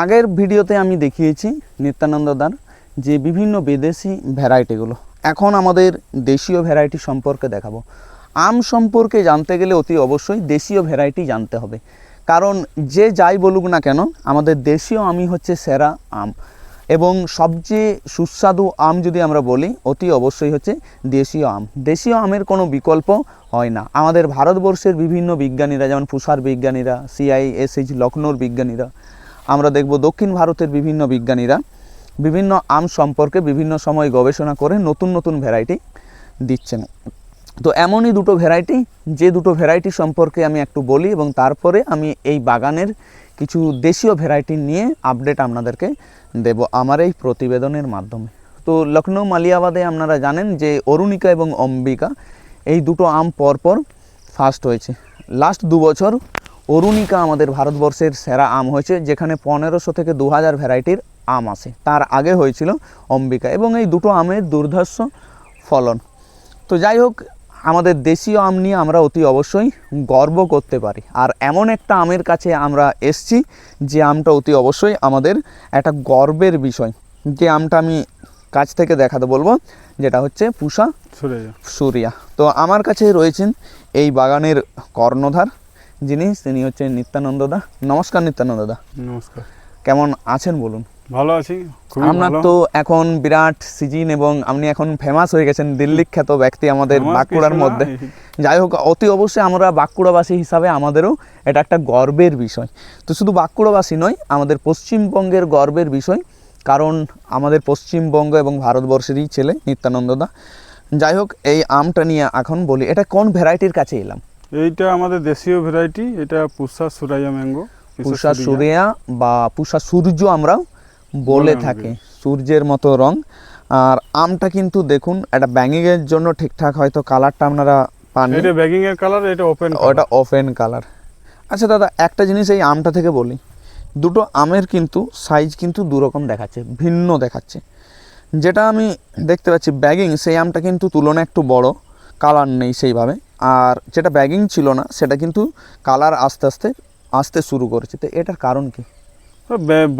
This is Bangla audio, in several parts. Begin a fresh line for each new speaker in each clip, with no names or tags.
আগের ভিডিওতে আমি দেখিয়েছি নিত্যানন্দ দার যে বিভিন্ন বিদেশি ভ্যারাইটিগুলো এখন আমাদের দেশীয় ভ্যারাইটি সম্পর্কে দেখাবো। আম সম্পর্কে জানতে গেলে অতি অবশ্যই দেশীয় ভ্যারাইটি জানতে হবে। কারণ যে যাই বলুক না কেন, আমাদের দেশীয় আমই হচ্ছে সেরা আম। এবং সবচেয়ে সুস্বাদু আম যদি আমরা বলি, অতি অবশ্যই হচ্ছে দেশীয় আম। দেশীয় আমের কোনো বিকল্প হয় না। আমাদের ভারতবর্ষের বিভিন্ন বিজ্ঞানীরা, যেমন পুষার বিজ্ঞানীরা সিআইএসএইচ লখনৌর বিজ্ঞানীরা আমরা দেখব দক্ষিণ ভারতের বিভিন্ন বিজ্ঞানীরা বিভিন্ন আম সম্পর্কে বিভিন্ন সময় গবেষণা করে নতুন নতুন ভ্যারাইটি দিচ্ছেন। তো এমনই দুটো ভ্যারাইটি, যে দুটো ভ্যারাইটি সম্পর্কে আমি একটু বলি এবং তারপরে আমি এই বাগানের কিছু দেশীয় ভ্যারাইটি নিয়ে আপডেট আপনাদেরকে দেব আমার এই প্রতিবেদনের মাধ্যমে। তো লখনৌ মালিয়াবাদে আপনারা জানেন যে অরুণিকা এবং অম্বিকা এই দুটো আম পরপর ফার্স্ট হয়েছে। লাস্ট দু বছর অরুণিকা আমাদের ভারতবর্ষের সেরা আম হয়েছে যেখানে পনেরোশো থেকে দু হাজার ভ্যারাইটির আম আছে। তার আগে হয়েছিল অম্বিকা এবং এই দুটো আমের দুর্ধর্ষ ফলন। তো যাই হোক আমাদের দেশীয় আম নিয়ে আমরা অতি অবশ্যই গর্ব করতে পারি। আর এমন একটা আমের কাছে আমরা এসছি যে আমটা অতি অবশ্যই আমাদের একটা গর্বের বিষয়। যে আমটা আমি কাছ থেকে দেখাতে বলব যেটা হচ্ছে পুষা সুরিয়া। তো আমার কাছে রয়েছেন এই বাগানের কর্ণধার যিনি তিনি হচ্ছেন নিত্যানন্দ দা। নমস্কার নিত্যানন্দ দা।
নমস্কার।
কেমন আছেন বলুন?
ভালো আছি
আপনার তো এখন বিরাট সিজন এবং আপনি এখন ফেমাস হয়ে গেছেন দিল্লি খ্যাত ব্যক্তি আমাদের বাঁকুড়ার মধ্যে। যাই হোক অতি অবশ্যই আমরা বাঁকুড়াবাসী হিসাবে আমাদেরও এটা একটা গর্বের বিষয়। তো শুধু বাঁকুড়াবাসী নয় আমাদের পশ্চিমবঙ্গের গর্বের বিষয় কারণ আমাদের পশ্চিমবঙ্গ এবং ভারতবর্ষেরই ছেলে নিত্যানন্দ দা। যাই হোক এই আমটা নিয়ে এখন বলি এটা কোন ভ্যারাইটির কাছে এলাম?
এইটা আমাদের দেশীয় ভ্যারাইটি এটা পুষা সুরাইয়া ম্যাঙ্গো
পুষা সূর্যা। বা পুষা সূর্য আমরা বলে থাকি সূর্যের মতো রং। আর আমটা কিন্তু দেখুন এটা ব্যাঙিংয়ের জন্য ঠিকঠাক হয়তো কালারটা আপনারা পান
এটা ব্যাগিং এর কালার এটা ওপেন
ওটা ওপেন কালার আচ্ছা দাদা একটা জিনিস এই আমটা থেকে বলি। দুটো আমের কিন্তু সাইজ কিন্তু দুরকম দেখাচ্ছে ভিন্ন দেখাচ্ছে। যেটা আমি দেখতে পাচ্ছি ব্যাগিং সেই আমটা কিন্তু তুলনায় একটু বড়। কালার নেই সেইভাবে। আর যেটা ব্যাগিং ছিল না সেটা কিন্তু কালার আস্তে আস্তে আসতে শুরু করেছে। তো এটার কারণ কি?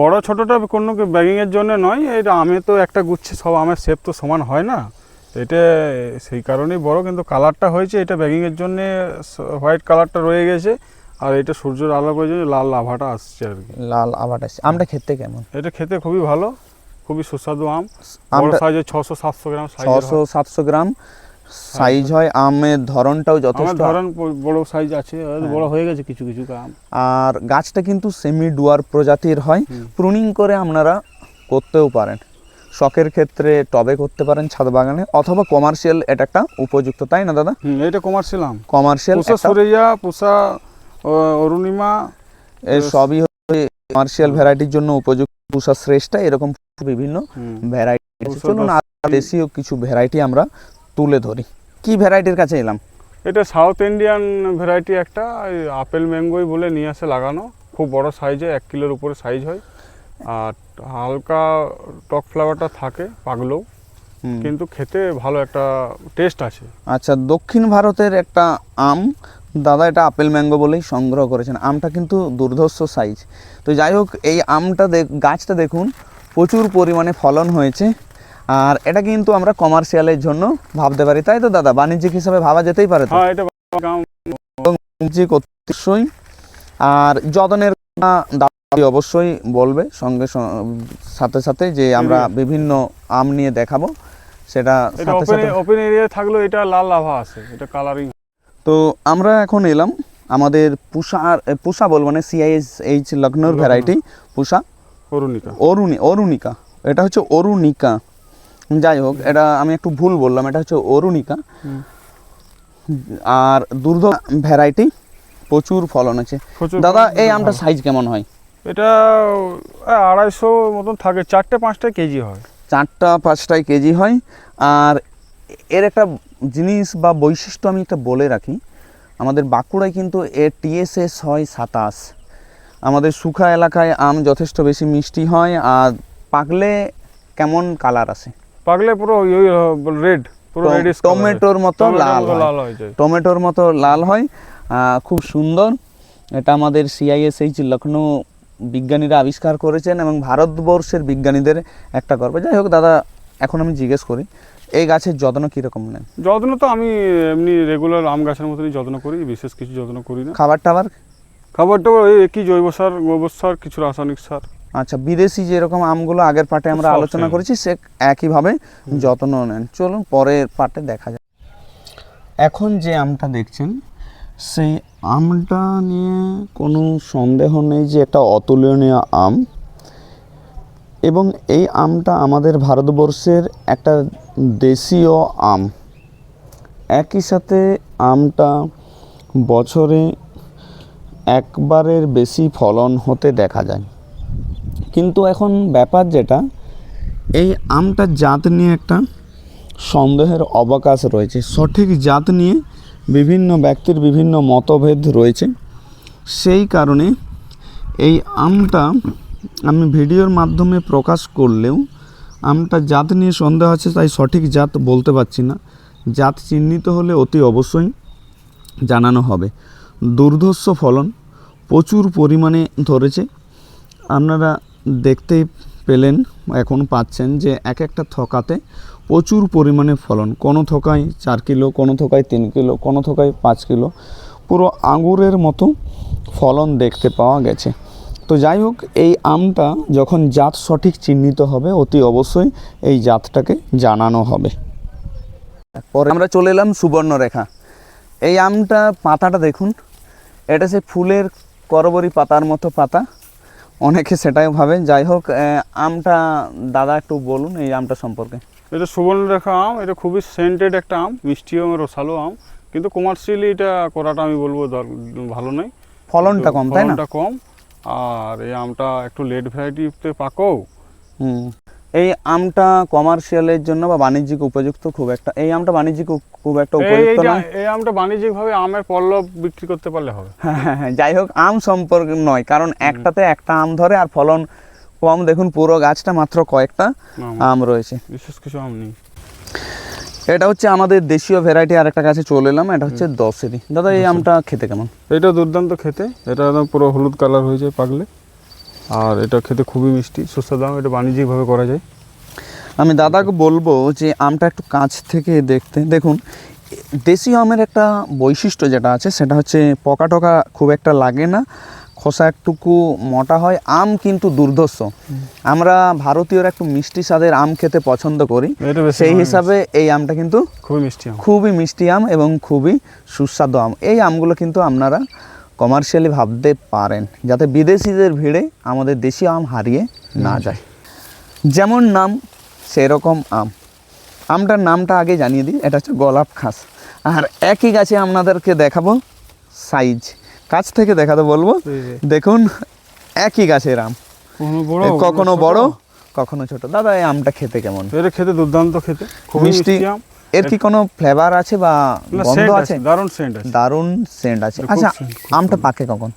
বড় ছোটটা কোনো ব্যাগিং এর জন্য নয় এটা আমে তো একটা গুচ্ছে সব আমের শেপ তো সমান হয় না। এটা সেই কারণেই বড় কিন্তু কালারটা হয়েছে এটা ব্যাগিংয়ের জন্য হোয়াইট কালারটা রয়ে গেছে আর এটা সূর্যের আলো করে লাল আভাটা আসছে আর কি।
লাল আভাটা আছে আমটা খেতে কেমন?
এটা খেতে খুবই ভালো খুবই সুস্বাদু আম। বড় সাইজে ছশো সাতশো গ্রাম
ছশো সাতশো গ্রাম। সাইজ হয় আমের ধরনটাও যথেষ্ট।
ধরেন বড় সাইজ আছে বড় হয়ে গেছে কিছু কিছু আম।
আর গাছটা কিন্তু সেমি ডুয়ার প্রজাতির হয়। প্রুনিং করে আপনারা করতেও পারেন। শখের ক্ষেত্রে টবে করতে পারেন ছাদ বাগানে অথবা কমার্শিয়াল এটা একটা উপযুক্ত তাই না দাদা?
এটা কমার্শিয়াল আম।
কমার্শিয়াল
পুষা সুরেয়া পুষা অরুণিমা
এর সবই হচ্ছে কমার্শিয়াল ভ্যারাইটির জন্য উপযুক্ত। পুষা শ্রেষ্ঠা এরকম বিভিন্ন ভ্যারাইটি চলুন আর দেশীয় কিছু ভ্যারাইটি আমরা তুলে ধরি। কি ভ্যারাইটির কাছে এলাম?
এটা সাউথ ইন্ডিয়ান ভ্যারাইটি একটা আপেল ম্যাঙ্গোই বলে নিয়ে আসে লাগানো। খুব বড় সাইজে এক কিলোর উপরে সাইজ হয়। আর হালকা টক ফ্লেভারটা থাকে পাগলেও। কিন্তু খেতে ভালো একটা টেস্ট আছে।
আচ্ছা দক্ষিণ ভারতের একটা আম দাদা এটা আপেল ম্যাঙ্গো বলেই সংগ্রহ করেছেন। আমটা কিন্তু দুর্ধর্ষ সাইজ। তো যাই হোক এই আমটা দেখ গাছটা দেখুন প্রচুর পরিমাণে ফলন হয়েছে। আর এটা কিন্তু আমরা কমার্শিয়ালের জন্য ভাবতে পারি। তাই তো দাদা? বাণিজ্যিক হিসাবে ভাবা যেতেই পারে তো?
হ্যাঁ
বাণিজ্যিক অবশ্যই আর যতনের অবশ্যই বলবে সঙ্গে সাথে সাথে যে আমরা বিভিন্ন আম নিয়ে দেখাবো। সেটা
ওপেন এরিয়া থাকলেও এটা লাল লাভা আছে এটা কালারিং
তো আমরা এখন এলাম আমাদের পুষার পুষা বল মানে সিআইএস এইচ লখনৌর ভ্যারাইটি পুষা।
অরুণিকা।
অরুণি অরুণিকা। এটা হচ্ছে অরুণিকা। যাই হোক এটা আমি একটু ভুল বললাম এটা হচ্ছে অরুণিকা। আর দুর্ধ ভ্যারাইটি প্রচুর ফলন আছে। দাদা এই। আমটা সাইজ কেমন হয়?
এটা আড়াইশো মতন থাকে চারটে পাঁচটা কেজি হয়।
চারটা পাঁচটায় কেজি হয়। আর এর একটা জিনিস বা বৈশিষ্ট্য আমি একটা বলে রাখি আমাদের বাঁকুড়ায় কিন্তু এর টিএসএস হয় সাতাশ। আমাদের শুখা এলাকায় আম যথেষ্ট বেশি মিষ্টি হয় আর পাকলে কেমন কালার আসে?
পাগলে পুরো রেড পুরো রেডিশ
টমেটোর মতো লাল হয়।
লাল হয়ে
টমেটোর মতো লাল হয়। খুব সুন্দর। এটা আমাদের সিআইএসএইচ লখনৌ বিজ্ঞানীরা আবিষ্কার করেছেন এবং ভারতবর্ষের বিজ্ঞানীদের একটা গর্ব। যাই হোক দাদা এখন আমি জিজ্ঞেস করি এই গাছের যত্ন কীরকম নেন?
যত্ন তো আমি এমনি রেগুলার আম গাছের মতনই যত্ন করি বিশেষ কিছু যত্ন করি না।
খাবার টাবার
খাবার টাবার ওই একই জৈব সার গোবর সার কিছু রাসায়নিক সার।
আচ্ছা বিদেশি যেরকম আমগুলো আগের পার্টে আমরা আলোচনা করেছি সে একইভাবে যত্ন নেন। চলুন পরের পার্টে দেখা যায় এখন যে আমটা দেখছেন সেই আমটা নিয়ে কোনো সন্দেহ নেই যে একটা অতুলনীয় আম। এবং এই আমটা আমাদের ভারতবর্ষের একটা দেশীয় আম। একই সাথে আমটা বছরে একবারের বেশি ফলন হতে দেখা যায়। কিন্তু এখন ব্যাপার যেটা, এই আমটার জাত নিয়ে একটা সন্দেহের অবকাশ রয়েছে। সঠিক জাত নিয়ে বিভিন্ন ব্যক্তির বিভিন্ন মতভেদ রয়েছে। সেই কারণে এই আমটা আমি ভিডিওর মাধ্যমে প্রকাশ করলেও আমটা জাত নিয়ে সন্দেহ আছে, তাই সঠিক জাত বলতে পারছি না। জাত চিহ্নিত হলে অতি অবশ্যই জানানো হবে। দুর্ধর্ষ ফলন প্রচুর পরিমাণে ধরেছে। আপনারা দেখতেই পেলেন, এখন পাচ্ছেন যে এক একটা থকাতে প্রচুর পরিমাণে ফলন। কোনো থকায় চার কিলো, কোনো থকায় তিন কিলো, কোনো থকায় পাঁচ কিলো। পুরো আঙুরের মতো ফলন দেখতে পাওয়া গেছে। তো যাই হোক, এই আমটা যখন জাত সঠিক চিহ্নিত হবে, অতি অবশ্যই এই জাতটাকে জানানো হবে। পরে আমরা চলে এলাম সুবর্ণরেখা। এই আমটা পাতাটা দেখুন, এটা সে ফুলের করবরি পাতার মতো পাতা। অনেকে সেটাই ভাবে। যাই হোক আমটা দাদা একটু বলুন এই আমটা সম্পর্কে।
এটা সুবর্ণরেখা আম এটা খুবই সেন্টেড একটা আম মিষ্টি আম রসালো আম। কিন্তু কমার্শিয়ালি এটা করাটা আমি বলব ভালো নয়।
ফলনটা কম তাই না?
ফলনটা কম। আর এই আমটা একটু লেট ভ্যারাইটিতে
হুম। এই আমটা কমার্শিয়ালের জন্য বা বাণিজ্যিক উপযুক্ত খুব একটা এই আমটা বাণিজ্যিক খুব একটা উপযুক্ত নয়।
এই আমটা বাণিজ্যিকভাবে আমের পল্লব বিক্রি করতে পারলে হবে।
হ্যাঁ, হ্যাঁ, হ্যাঁ, যাই হোক আম সম্পর্কে নয় কারণ একটাতে একটা আম ধরে আর ফলন কম। দেখুন পুরো গাছটা মাত্র কয়েকটা আম। রয়েছে।
বিশেষ কিছু আম নেই।
এটা হচ্ছে আমাদের দেশীয় ভ্যারাইটি আর একটা কাছে চলে এলাম এটা হচ্ছে দশেরই দাদা এই আমটা খেতে কেমন?
এটা দুর্দান্ত খেতে এটা একদম পুরো হলুদ কালার হয়ে যায় পাকলে। আর এটা খেতে খুবই মিষ্টি সুস্বাদু আম এটা বাণিজ্যিকভাবে করা যায়।
আমি দাদাকে বলব যে আমটা একটু কাছ থেকে দেখতে দেখুন দেশি আমের একটা বৈশিষ্ট্য যেটা আছে সেটা হচ্ছে পকা টকা খুব একটা লাগে না খোসা একটুকু মোটা হয় আম কিন্তু দুর্ধর্ষ। আমরা ভারতীয়রা একটু মিষ্টি স্বাদের আম খেতে পছন্দ করি সেই হিসাবে এই আমটা কিন্তু
খুবই মিষ্টি
খুবই মিষ্টি আম এবং খুবই সুস্বাদু আম। এই আমগুলো কিন্তু আপনারা কমার্শিয়ালি ভাবতে পারেন যাতে বিদেশিদের ভিড়ে আমাদের দেশীয় আম হারিয়ে না যায়। যেমন নাম সেরকম আম। আমটার নামটা আগে জানিয়ে দিই এটা হচ্ছে গোলাপ খাস। আর একই গাছে আপনাদেরকে দেখাবো সাইজ কাছ থেকে দেখাতে বলব দেখুন একই গাছের আম।
কখনো বড়
কখনো
ছোট।
বড় কখনো ছোট। দাদা এই আমটা খেতে কেমন?
এটা খেতে দুর্দান্ত খেতে।
মিষ্টি
আম।
এর কি কোনো ফ্লেভার আছে বা গন্ধ আছে?
দারুণ সেন্ট আছে।
দারুণ সেন্ট আছে। আচ্ছা আমটা পাকে কখন?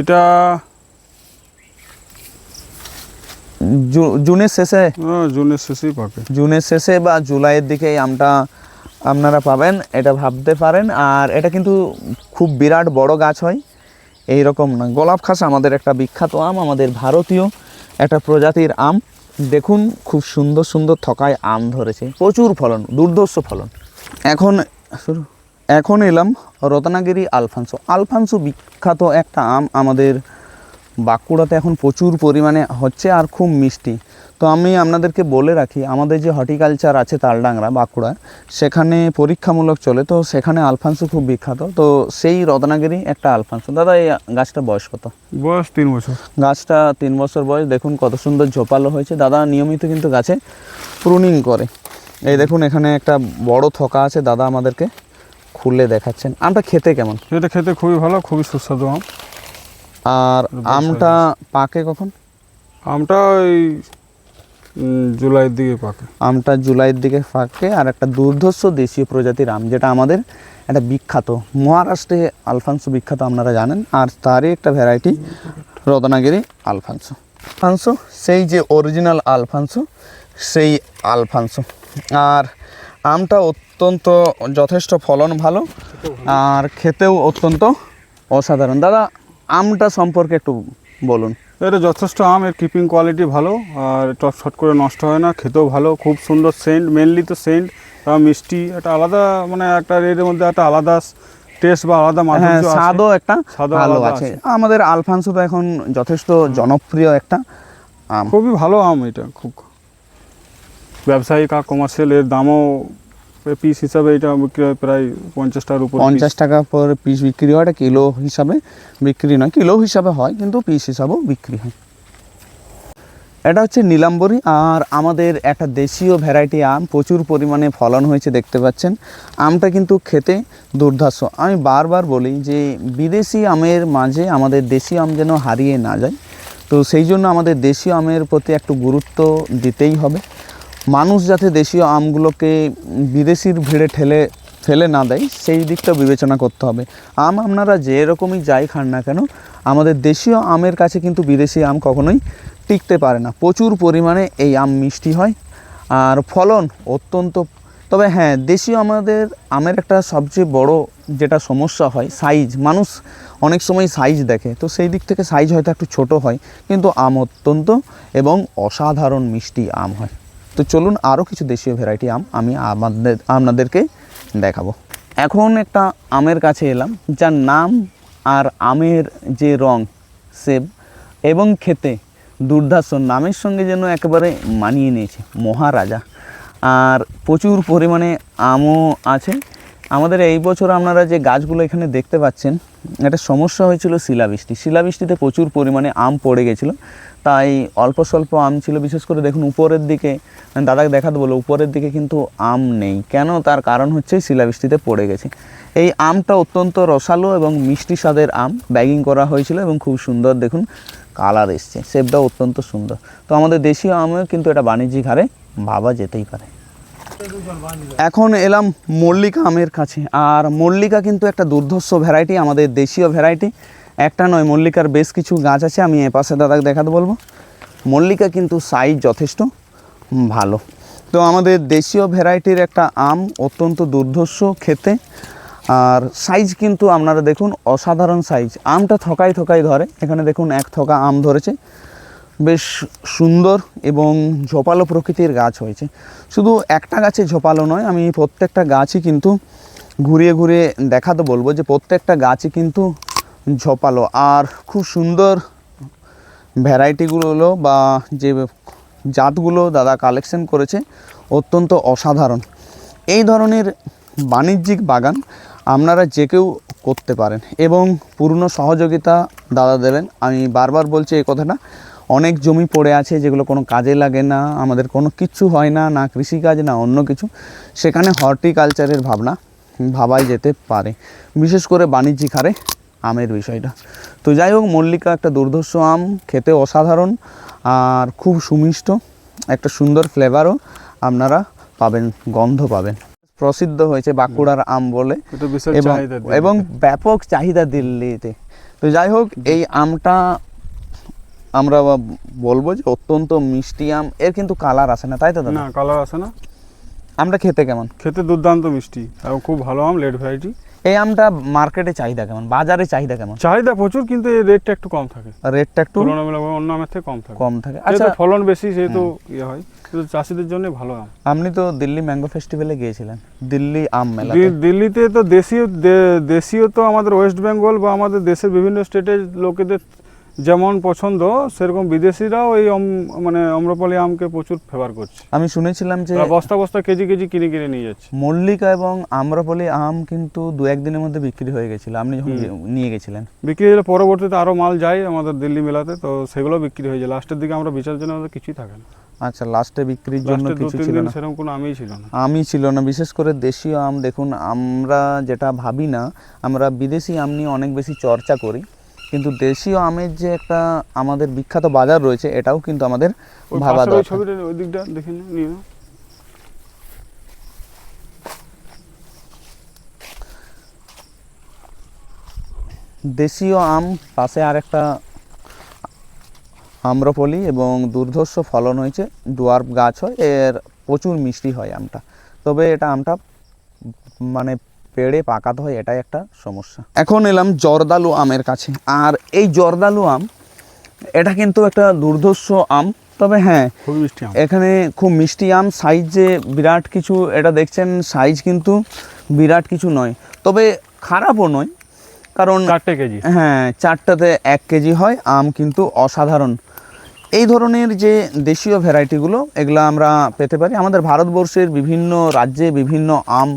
এটা
জুনের শেষে?
জুনের শেষেই পাকে।
জুনের শেষে বা জুলাইয়ের দিকে আমটা আপনারা পাবেন এটা ভাবতে পারেন। আর এটা কিন্তু খুব বিরাট বড় গাছ হয়। এই রকম না। গোলাপ খাস আমাদের একটা বিখ্যাত আম আমাদের ভারতীয় একটা প্রজাতির আম। দেখুন খুব সুন্দর সুন্দর থকায় আম ধরেছে। প্রচুর ফলন, দুর্ধর্ষ ফলন। এখন শুরু এখন এলাম রত্নাগিরি আলফানসো। আলফানসো বিখ্যাত একটা আম আমাদের বাঁকুড়াতে এখন প্রচুর পরিমাণে হচ্ছে আর খুব মিষ্টি। তো আমি আপনাদেরকে বলে রাখি আমাদের যে হর্টিকালচার আছে তালডাংরা বাঁকুড়া সেখানে পরীক্ষামূলক চলে। তো সেখানে আলফানসো খুব বিখ্যাত। তো সেই রত্নাগিরি একটা আলফানসো। দাদা এই গাছটা বয়স কত?
বয়স তিন বছর।
গাছটা তিন বছর বয়স। দেখুন কত সুন্দর ঝোপালো হয়েছে। দাদা নিয়মিত কিন্তু গাছে প্রুনিং করে। এই দেখুন এখানে একটা বড় থকা আছে। দাদা আমাদেরকে খুলে দেখাচ্ছেন। আমটা খেতে কেমন?
এটা খেতে খুবই ভালো খুবই সুস্বাদু আম।
আর আমটা পাকে কখন?
আমটা ওই জুলাইয়ের দিকে পাকে।
আমটা জুলাইয়ের দিকে পাকে আর একটা দুর্ধর্ষ দেশীয় প্রজাতির আম যেটা আমাদের একটা বিখ্যাত মহারাষ্ট্রে আলফানসো বিখ্যাত আপনারা জানেন। আর তারই একটা ভ্যারাইটি রত্নাগিরি আলফানসো। আলফানসো সেই যে অরিজিনাল আলফানসো সেই আলফানসো। আর আমটা অত্যন্ত যথেষ্ট ফলন ভালো। আর খেতেও অত্যন্ত অসাধারণ। দাদা আমটা সম্পর্কে একটু বলুন।
এটা যথেষ্ট আম এর কিপিং কোয়ালিটি ভালো আর টপ শট করে নষ্ট হয় না খেতেও ভালো খুব সুন্দর সেন্ট মেনলি তো সেন্ট মিষ্টি একটা আলাদা মানে একটা এর মধ্যে একটা আলাদা টেস্ট বা আলাদা
হ্যাঁ
মাধুর্য
স্বাদও একটা
স্বাদও
ভালো
আছে।
আমাদের আলফানসো তো এখন যথেষ্ট জনপ্রিয় একটা আম।
খুবই ভালো আম এটা খুব। ব্যবসায়িক আর কমার্শিয়াল এর দামও পিস হিসাবে এটা বিক্রি হয় প্রায় পঞ্চাশ টাকার উপর
পঞ্চাশ টাকা পর পিস বিক্রি হয়, এটা কিলো হিসাবে বিক্রি নয় কিলো হিসাবে হয়, কিন্তু পিস হিসাবেও বিক্রি হয়। এটা হচ্ছে নীলাম্বরী, আর আমাদের একটা দেশীয় ভ্যারাইটি আম, প্রচুর পরিমাণে ফলন হয়েছে, দেখতে পাচ্ছেন। আমটা কিন্তু খেতে দুর্ধর্ষ। আমি বারবার বলি যে, বিদেশি আমের মাঝে আমাদের দেশীয় আম যেন হারিয়ে না যায়, তো সেই জন্য আমাদের দেশীয় আমের প্রতি একটু গুরুত্ব দিতেই হবে। মানুষ যাতে দেশীয় আমগুলোকে বিদেশির ভিড়ে ঠেলে ফেলে না দেয়, সেই দিকটা বিবেচনা করতে হবে। আম আপনারা যে রকমই যাই খান না কেন, আমাদের দেশীয় আমের কাছে কিন্তু বিদেশি আম কখনোই টিকতে পারে না। প্রচুর পরিমাণে এই আম মিষ্টি হয়, আর ফলন অত্যন্ত, তবে হ্যাঁ দেশীয় আমাদের আমের একটা সবচেয়ে বড় যেটা সমস্যা হয় সাইজ মানুষ অনেক সময় সাইজ দেখে, তো সেই দিক থেকে সাইজ হয়তো একটু ছোট হয়, কিন্তু আম অত্যন্ত এবং অসাধারণ মিষ্টি আম হয়। তো চলুন আরও কিছু দেশীয় ভ্যারাইটি আম আমি আমাদের, আপনাদেরকে দেখাবো। এখন একটা আমের কাছে এলাম, যার নাম আর আমের যে রং, সেব এবং খেতে দুর্ধাস নামের সঙ্গে যেন একেবারে মানিয়ে নিয়েছে মহারাজা। আর প্রচুর পরিমাণে আমও আছে। আমাদের এই বছর আপনারা যে গাছগুলো এখানে দেখতে পাচ্ছেন, একটা সমস্যা হয়েছিল শিলাবৃষ্টি। শিলাবৃষ্টিতে প্রচুর পরিমাণে আম পড়ে গেছিল। তাই অল্প স্বল্প আম ছিল, বিশেষ করে দেখুন উপরের দিকে দাদাকে দেখাতে বলো উপরের দিকে কিন্তু আম নেই। কেন? তার কারণ হচ্ছে শিলাবৃষ্টিতে পড়ে গেছে। এই আমটা অত্যন্ত রসালো এবং মিষ্টি স্বাদের আম। ব্যাগিং করা হয়েছিল এবং খুব সুন্দর দেখুন কালার এসছে। সেবটাও অত্যন্ত সুন্দর। তো আমাদের দেশীয় আমেও কিন্তু এটা বাণিজ্যিক হারে ভাবা যেতেই পারে। এখন এলাম মল্লিকা আমের কাছে। আর মল্লিকা কিন্তু একটা দুর্ধর্ষ ভ্যারাইটি আমাদের দেশীয় ভ্যারাইটি একটা নয়, মল্লিকার বেশ কিছু গাছ আছে, আমি এ পাশে দাদাকে দেখাতে বলব। মল্লিকা কিন্তু সাইজ যথেষ্ট ভালো। তো আমাদের দেশীয় ভ্যারাইটির একটা আম অত্যন্ত দুর্ধর্ষ খেতে। আর সাইজ কিন্তু আপনারা দেখুন, অসাধারণ সাইজ আমটা থকাই থকাই ধরে। এখানে দেখুন, এক থকা আম ধরেছে। বেশ সুন্দর এবং ঝোপালো প্রকৃতির গাছ হয়েছে। শুধু একটা গাছে ঝোপালো নয়, আমি প্রত্যেকটা গাছই কিন্তু ঘুরিয়ে ঘুরিয়ে দেখাতে বলব যে প্রত্যেকটা গাছই কিন্তু ঝোপালো। আর খুব সুন্দর ভ্যারাইটিগুলো বা যে জাতগুলো দাদা কালেকশন করেছে অত্যন্ত অসাধারণ। এই ধরনের বাণিজ্যিক বাগান আপনারা যে কেউ করতে পারেন এবং পূর্ণ সহযোগিতা দাদা দেবেন আমি বারবার বলছি এই কথাটা অনেক জমি পড়ে আছে যেগুলো কোনো কাজে লাগে না আমাদের কোনো কিচ্ছু হয় না না কৃষিকাজ না অন্য কিছু। সেখানে হর্টিকালচারের ভাবনা ভাবাই যেতে পারে। বিশেষ করে বাণিজ্যিক হারে আমের বিষয়টা। তো যাই হোক মল্লিকা একটা দুর্ধর্ষ আম খেতে অসাধারণ আর খুব সুমিষ্ট একটা সুন্দর ফ্লেভারও আপনারা পাবেন গন্ধ পাবেন। প্রসিদ্ধ হয়েছে বাঁকুড়ার আম বলে। এবং ব্যাপক চাহিদা দিল্লিতে। তো যাই হোক এই আমটা আমরা বলব যে অত্যন্ত মিষ্টি আম এর কিন্তু কালার আসে না তাই তো
না কালার আসে না।
আমটা খেতে কেমন?
খেতে দুর্দান্ত মিষ্টি এবং খুব ভালো আম লেট ভ্যারাইটি
এই আমটা মার্কেটে চাহিদা কেমন? বাজারে চাহিদা কেমন?
চাহিদা প্রচুর কিন্তু এই রেটটা একটু কম থাকে।
রেটটা একটু
তুলনামূলক অন্য আমের থেকে কম থাকে।
কম থাকে।
আচ্ছা
আচ্ছা।
ফলন বেশি সেহেতু ইয়ে হয়। কিন্তু চাষিদের জন্য ভালো আম।
আপনি তো দিল্লি ম্যাঙ্গো ফেস্টিভ্যালে গিয়েছিলেন দিল্লি আম মেলা
দিল্লিতে তো দেশীয় দেশীয় তো আমাদের ওয়েস্ট বেঙ্গল বা আমাদের দেশের বিভিন্ন স্টেটের লোকেদের যেমন পছন্দ সেরকম বিদেশিরাও এই আম- মানে অম্রপালি আমকে প্রচুর ফেভার করছে।
আমি শুনেছিলাম যে
বস্তা বস্তা কেজি কেজি কিনে কিনে নিয়ে যাচ্ছে।
মল্লিকা এবং আম্রপলি আম কিন্তু দু একদিনের মধ্যে বিক্রি হয়ে গেছিল। আপনি যখন নিয়ে গেছিলেন?
বিক্রি হলে পরবর্তীতে আরও মাল যায় আমাদের দিল্লি মেলাতে তো সেগুলো বিক্রি হয়ে যায়। লাস্টের দিকে আমরা বিচার জন্য আমাদের কিছুই থাকে না।
আচ্ছা লাস্টে বিক্রির জন্য কিছু ছিল না?
সেরকম কোনো আমিই ছিল না।
আমি ছিল না। বিশেষ করে দেশীয় আম দেখুন আমরা যেটা ভাবি না আমরা বিদেশি আম নিয়ে অনেক বেশি চর্চা করি। কিন্তু দেশীয় আমের যে একটা আমাদের বিখ্যাত বাজার রয়েছে এটাও কিন্তু আমাদের ভাবা দরকার।
ছবিটা ওই দিকটা দেখে নিও, নিয়ে
দেশীয় আম পাশে আর একটা আম্রপলি এবং দুর্ধর্ষ ফলন হয়েছে ডুয়ার্ফ গাছ হয় এর প্রচুর মিষ্টি হয় আমটা। তবে এটা আমটা মানে পেড়ে পাকাতে হয় এটাই একটা সমস্যা। এখন এলাম জর্দালু আমের কাছে। আর এই জর্দালু আম এটা কিন্তু একটা দুর্ধর্ষ আম তবে হ্যাঁ
খুবই মিষ্টি আম।
এখানে খুব মিষ্টি আম সাইজ যে বিরাট কিছু এটা দেখছেন সাইজ কিন্তু বিরাট কিছু নয়। তবে খারাপও নয় কারণ
চারটে কেজি।
হ্যাঁ চারটাতে এক কেজি হয় আম কিন্তু অসাধারণ। এই ধরনের যে দেশীয় ভ্যারাইটিগুলো এগুলো আমরা পেতে পারি। আমাদের ভারতবর্ষের বিভিন্ন রাজ্যে বিভিন্ন আম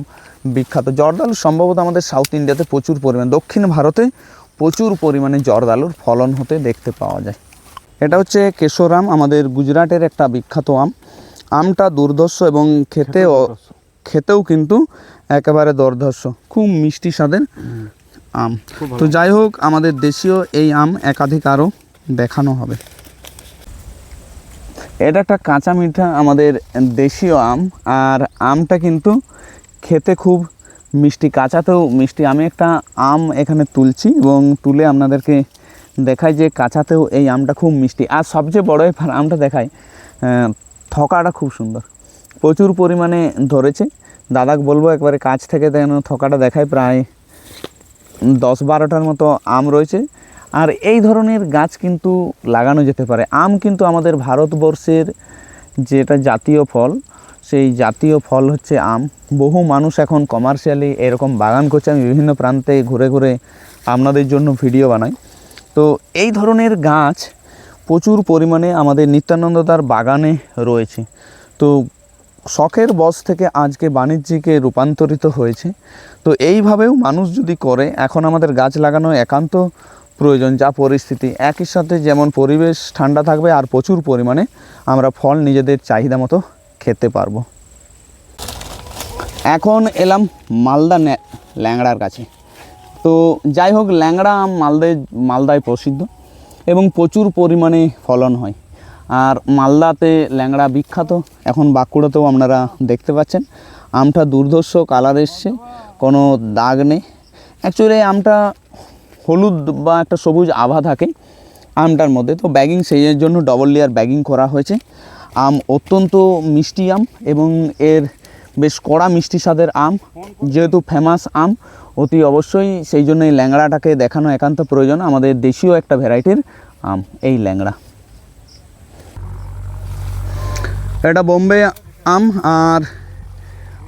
বিখ্যাত জর্দালু সম্ভবত আমাদের সাউথ ইন্ডিয়াতে প্রচুর পরিমাণ দক্ষিণ ভারতে প্রচুর পরিমাণে জর্দালুর ফলন হতে দেখতে পাওয়া যায়। এটা হচ্ছে কেশর কেশোরাম আমাদের গুজরাটের একটা বিখ্যাত আম। আমটা দুর্ধর্ষ এবং খেতে খেতেও কিন্তু একেবারে দুর্ধর্ষ খুব মিষ্টি স্বাদের আম। তো যাই হোক আমাদের দেশীয় এই আম একাধিক আরও দেখানো হবে। এটা একটা কাঁচা মিঠা আমাদের দেশীয় আম, আর আমটা কিন্তু খেতে খুব মিষ্টি, কাঁচাতেও মিষ্টি। আমি একটা আম এখানে তুলছি এবং তুলে আপনাদেরকে দেখাই যে কাঁচাতেও এই আমটা খুব মিষ্টি। আর সবচেয়ে বড় ব্যাপার আমটা দেখায় থকাটা খুব সুন্দর। প্রচুর পরিমাণে ধরেছে। দাদাকে বলব একবারে কাছ থেকে যেন থকাটা দেখায়। প্রায় দশ বারোটার মতো আম রয়েছে। আর এই ধরনের গাছ কিন্তু লাগানো যেতে পারে। আম কিন্তু আমাদের ভারতবর্ষের যেটা জাতীয় ফল, সেই জাতীয় ফল হচ্ছে আম। বহু মানুষ এখন কমার্শিয়ালি এরকম বাগান করছে। আমি বিভিন্ন প্রান্তে ঘুরে ঘুরে আপনাদের জন্য ভিডিও বানাই। তো এই ধরনের গাছ প্রচুর পরিমাণে আমাদের নিত্যানন্দ তার বাগানে রয়েছে। তো শখের বস থেকে আজকে বাণিজ্যিকে রূপান্তরিত হয়েছে। তো এইভাবেও মানুষ যদি করে, এখন আমাদের গাছ লাগানো একান্ত প্রয়োজন, যা পরিস্থিতি। একই সাথে যেমন পরিবেশ ঠান্ডা থাকবে আর প্রচুর পরিমাণে আমরা ফল নিজেদের চাহিদা মতো খেতে পারব। এখন এলাম মালদা ল্যাংড়ার কাছে। তো যাই হোক, ল্যাংড়া আম মালদায় মালদায় প্রসিদ্ধ এবং প্রচুর পরিমাণে ফলন হয়। আর মালদাতে ল্যাংড়া বিখ্যাত। এখন বাঁকুড়াতেও আপনারা দেখতে পাচ্ছেন, আমটা দুর্ধর্ষ কালার এসছে, কোনো দাগ নেই। অ্যাকচুয়ালি আমটা হলুদ বা একটা সবুজ আভা থাকে আমটার মধ্যে। তো ব্যাগিং সেই জন্য ডবল লেয়ার ব্যাগিং করা হয়েছে। আম অত্যন্ত মিষ্টি আম এবং এর বেশ কড়া মিষ্টি স্বাদের আম। যেহেতু ফেমাস আম, অতি অবশ্যই সেই জন্য এই ল্যাংড়াটাকে দেখানো একান্ত প্রয়োজন। আমাদের দেশীয় একটা ভ্যারাইটির আম, এই ল্যাংড়া। এটা বোম্বে আম আর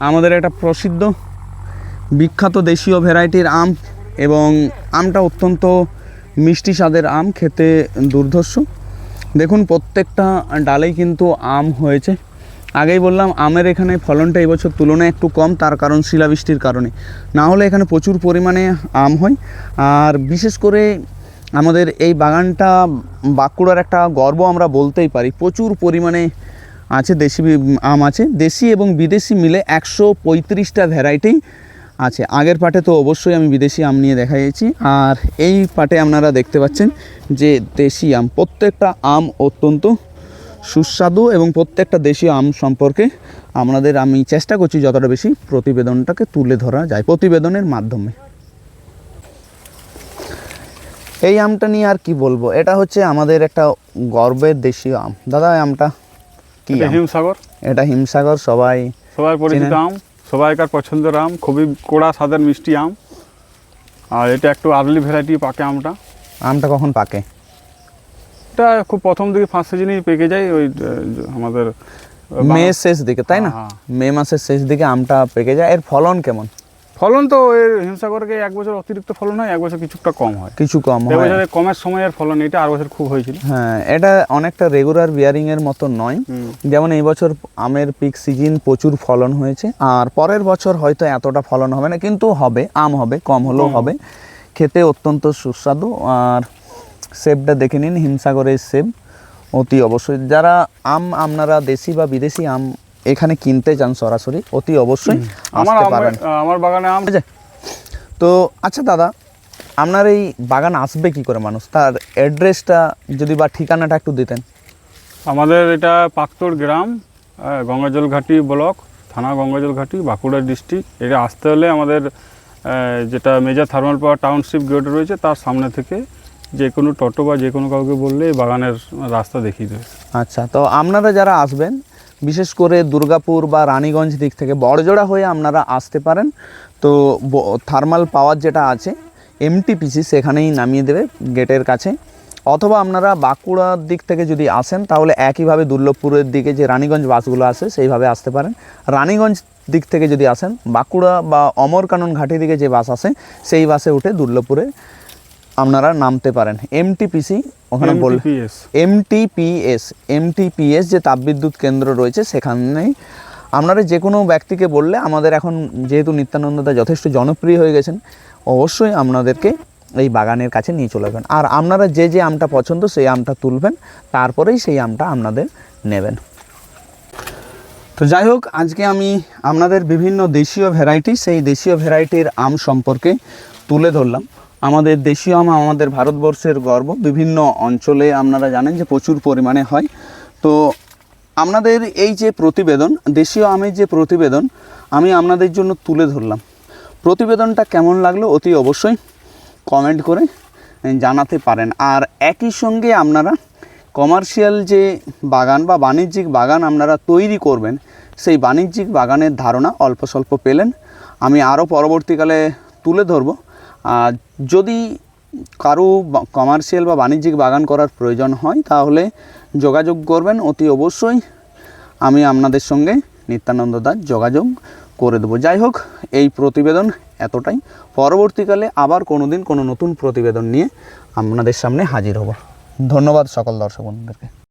আমাদের একটা প্রসিদ্ধ বিখ্যাত দেশীয় ভ্যারাইটির আম। এবং আমটা অত্যন্ত মিষ্টি স্বাদের আম, খেতে দুর্ধর্ষ। দেখুন, প্রত্যেকটা ডালেই কিন্তু আম হয়েছে। আগেই বললাম, আমের এখানে ফলনটা এবছর তুলনায় একটু কম, তার কারণ শিলাবৃষ্টির কারণে। না হলে এখানে প্রচুর পরিমাণে আম হয়। আর বিশেষ করে আমাদের এই বাগানটা বাঁকুড়ার একটা গর্ব আমরা বলতেই পারি, প্রচুর পরিমাণে আছে দেশি, আম আছে। দেশি এবং বিদেশি মিলে একশো পঁয়ত্রিশটা ভ্যারাইটি আছে। আগের পাটে তো অবশ্যই আমি বিদেশি আম নিয়ে দেখাইছি আর এই পাটে আপনারা দেখতে পাচ্ছেন যে দেশি আম প্রত্যেকটা আম অত্যন্ত সুস্বাদু এবং প্রত্যেকটা দেশীয় আম সম্পর্কে আপনাদের আমি চেষ্টা করছি যতটা বেশি প্রতিবেদনটাকে তুলে ধরা যায় প্রতিবেদনের মাধ্যমে। এই আমটা নিয়ে আর কি বলব? এটা হচ্ছে আমাদের একটা গর্বের দেশীয় আম। দাদা আমটা কি
হিমসাগর?
এটা হিমসাগর সবাই
সবাই পরিচিত আম? সবাইকার পছন্দের আম খুবই কোড়া স্বাদের মিষ্টি আম। আর এটা একটু আর্লি ভ্যারাইটি পাকে আমটা।
আমটা কখন পাকে?
এটা খুব প্রথম দিকে ফার্স্ট সিজনেই পেকে যায় ওই আমাদের
মে শেষ দিকে তাই না?
হ্যাঁ।
মে মাসের শেষ দিকে আমটা পেকে যায়। এর ফলন কেমন?
ফলন তো এর হিমসাগরকে এক বছর অতিরিক্ত ফলন হয় এক বছর কিছুটা কম হয়।
কিছু কম হয়।
এবছরে কমের সময়ের ফলন এটা আর বছর খুব হয়েছিল।
হ্যাঁ এটা অনেকটা রেগুলার বিয়ারিং এর মতো নয়। যেমন এই বছর আমের পিক সিজন প্রচুর ফলন হয়েছে আর পরের বছর হয়তো এতটা ফলন হবে না কিন্তু হবে আম হবে কম হলেও হবে। খেতে অত্যন্ত সুস্বাদু আর সেবটা দেখে নিন হিমসাগরের সেব অতি অবশ্যই। যারা আম আপনারা দেশি বা বিদেশি আম এখানে কিনতে চান সরাসরি অতি অবশ্যই
আমার আমার- বাগানে আম
তো আচ্ছা দাদা আপনার এই বাগান আসবে কি করে মানুষ? তার অ্যাড্রেসটা যদি বা ঠিকানাটা একটু দিতেন।
আমাদের এটা পাকতোড় গ্রাম গঙ্গাজল ঘাটি ব্লক থানা গঙ্গাজল ঘাটি বাঁকুড়া ডিস্ট্রিক্ট। এটা আসতে হলে আমাদের যেটা major thermal power township gate রয়েছে তার সামনে থেকে যে কোনো টোটো বা যে কোনো কাউকে বললে বাগানের রাস্তা দেখিয়ে দেবে।
আচ্ছা তো আপনারা যারা আসবেন বিশেষ করে দুর্গাপুর বা রানীগঞ্জ দিক থেকে বড়জোড়া হয়ে আপনারা আসতে পারেন। তো থার্মাল পাওয়ার যেটা আছে এমটিপিসি সেখানেই নামিয়ে দেবে গেটের কাছে। অথবা আপনারা বাঁকুড়ার দিক থেকে যদি আসেন, তাহলে একইভাবে দুর্লভপুরের দিকে যে রানীগঞ্জ বাসগুলো আছে, সেইভাবে আসতে পারেন। রানীগঞ্জ দিক থেকে যদি আসেন, বাঁকুড়া বা অমরকানন ঘাটি দিকে যে বাস আসে, সেই বাসে উঠে দুর্লভপুরে আপনারা নামতে পারেন। এমটিপিসি ওখানে বল এমটিপিএস এমটিপিএস যে তাপবিদ্যুৎ কেন্দ্র রয়েছে সেখানেই আপনারা যে কোনো ব্যক্তিকে বললে আমাদের এখন যেহেতু নিত্যানন্দদা যথেষ্ট জনপ্রিয় হয়ে গেছেন অবশ্যই আপনাদেরকে এই বাগানের কাছে নিয়ে চলে যাবেন। আর আপনারা যে যে আমটা পছন্দ সেই আমটা তুলবেন তারপরেই সেই আমটা আপনাদের নেবেন। তো যাই হোক আজকে আমি আপনাদের বিভিন্ন দেশীয় ভ্যারাইটি সেই দেশীয় ভ্যারাইটির আম সম্পর্কে তুলে ধরলাম। আমাদের দেশীয় আম আমাদের ভারতবর্ষের গর্ব। বিভিন্ন অঞ্চলে আপনারা জানেন যে প্রচুর পরিমাণে হয়। তো আপনাদের এই যে প্রতিবেদন, দেশীয় আমের যে প্রতিবেদন, আমি আপনাদের জন্য তুলে ধরলাম। প্রতিবেদনটা কেমন লাগল অতি অবশ্যই কমেন্ট করে জানাতে পারেন। আর একই সঙ্গে আপনারা কমার্শিয়াল যে বাগান বা বাণিজ্যিক বাগান আপনারা তৈরি করবেন, সেই বাণিজ্যিক বাগানের ধারণা অল্প স্বল্প পেলেন। আমি আরও পরবর্তীকালে তুলে ধরব। যদি কারও কমার্শিয়াল বা বাণিজ্যিক বাগান করার প্রয়োজন হয়, তাহলে যোগাযোগ করবেন। অতি অবশ্যই আমি আপনাদের সঙ্গে নিত্যানন্দ দাস যোগাযোগ করে দেবো। যাই হোক, এই প্রতিবেদন এতটাই। পরবর্তীকালে আবার কোনো দিন কোনো নতুন প্রতিবেদন নিয়ে আপনাদের সামনে হাজির হব। ধন্যবাদ সকল দর্শক বন্ধুদেরকে।